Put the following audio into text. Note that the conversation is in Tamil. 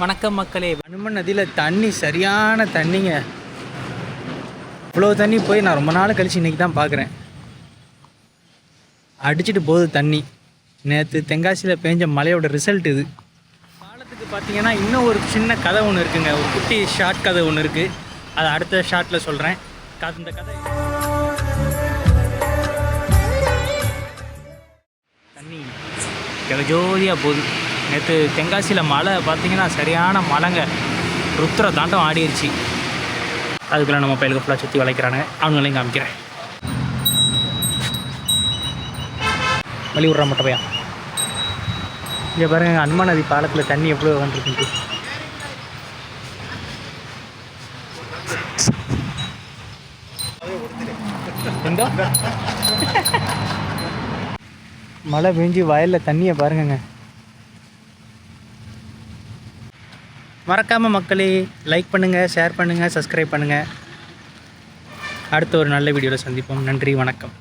வணக்கம் மக்களே. அனுமன் நதியில் தண்ணி சரியான தண்ணிங்க. இவ்வளோ தண்ணி போய் நான் ரொம்ப நாள் கழிச்சு இன்றைக்கி தான் பார்க்குறேன் அடிச்சிட்டு போகுது தண்ணி. நேற்று தென்காசியில் பேஞ்ச மழையோட ரிசல்ட் இது. பாலத்துக்கு பார்த்தீங்கன்னா இன்னும் ஒரு சின்ன கதை ஒன்று இருக்குங்க. ஒரு குட்டி ஷார்ட் கதை ஒன்று இருக்குது அதை அடுத்த ஷார்ட்டில் சொல்கிறேன் அந்த கதை தண்ணி ஜோதியாக போகுது. நேற்று தென்காசியில் மழை பார்த்தீங்கன்னா சரியான மழைங்க. ருத்ர தாண்டம் ஆடிருச்சு. அதுக்குள்ள நம்ம பயிலுக்கு ஃபுல்லாக சுற்றி வளைக்கிறானுங்க. அவங்களையும் காமிக்கிறேன். வழி விட்றா மட்டப்பையா இங்கே பாருங்க அன்மா நதி பாலத்தில் தண்ணி எவ்வளோ வந்துருக்கு எங்க? மழை பெஞ்சு வயலில் தண்ணியை பாருங்கங்க. மறக்காமல் மக்களே லைக் பண்ணுங்கள் ஷேர் பண்ணுங்கள் சப்ஸ்கிரைப் பண்ணுங்கள் அடுத்த ஒரு நல்ல வீடியோவில் சந்திப்போம். நன்றி வணக்கம்.